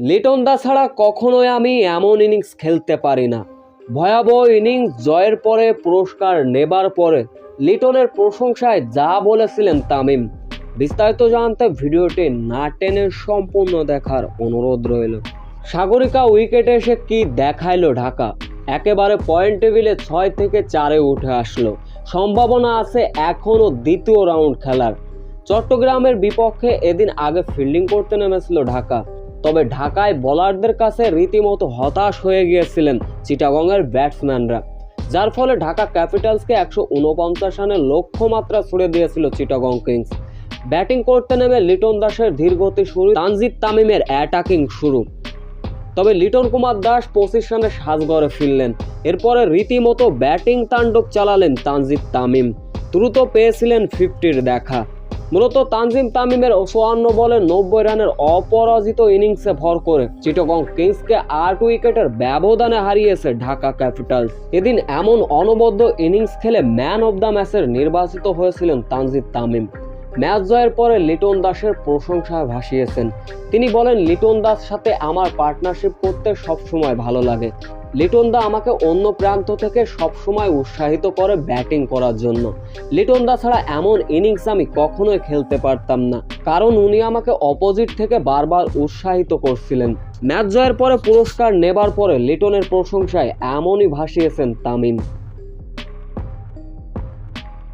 লিটন দা ছাড়া কখনোই আমি এমন ইনিংস খেলতে পারি না। ভয়াবহ ইনিংস জয়ের পরে, পুরস্কার নেবার পরে, লিটনের প্রশংসায় যা বলেছিলেন তামিম। বিস্তারিত জানতে ভিডিওটি না টেনে সম্পূর্ণ দেখার অনুরোধ রইল। সাগরিকা উইকেটে এসে কি দেখাইলো ঢাকা? একেবারে পয়েন্ট টেবিলে ছয় থেকে চারে উঠে আসলো। সম্ভাবনা আছে এখনও দ্বিতীয় রাউন্ড খেলার। চট্টগ্রামের বিপক্ষে এদিন আগে ফিল্ডিং করতে নেমেছিল ঢাকা। তবে ঢাকায় বোলারদের কাছে রীতিমতো হতাশ হয়ে গিয়েছিলেন চিটাগংয়ের ব্যাটসম্যানরা। যার ফলে ঢাকা ক্যাপিটালসকে একশো উনপঞ্চাশ রানের লক্ষ্যমাত্রা ছুড়ে দিয়েছিল চিটাগং কিংস। ব্যাটিং করতে নেমে লিটন দাসের ধীরগতি শুরু, তানজিদ তামিমের অ্যাটাকিং শুরু। তবে লিটন কুমার দাস পঁচিশ রানে সাজগড়ে ফিরলেন। এরপরে রীতিমতো ব্যাটিং তাণ্ডব চালালেন তানজিদ তামিম। দ্রুত পেয়েছিলেন ফিফটির দেখা। মূলত তানজিম তামিমের চুয়ান্ন বলে নব্বই রানের অপরাজিত ইনিংসে ভর করে চিটগং কিংসকে আট উইকেটের ব্যবধানে হারিয়েছে ঢাকা ক্যাপিটালস। এদিন এমন অনবদ্য ইনিংস খেলে ম্যান অব দ্য ম্যাচের নির্বাচিত হয়েছিলেন তানজিদ তামিম। ম্যাচ জয়ের পরে লিটন দাসের প্রশংসায় ভাসিয়েছেন। তিনি বলেন, লিটন দাস সাথে আমার পার্টনারশিপ করতে সবসময় ভালো লাগে। লিটন দা আমাকে অন্য প্রান্ত থেকে সবসময় উৎসাহিত করে ব্যাটিং করার জন্য। লিটন দা ছাড়া এমন ইনিংস আমি কখনোই খেলতে পারতাম না, কারণ উনি আমাকে অপোজিট থেকে বারবার উৎসাহিত করছিলেন। ম্যাচ জয়ের পরে পুরস্কার নেবার পরে লিটনের প্রশংসায় এমনই ভাসিয়েছেন তামিম।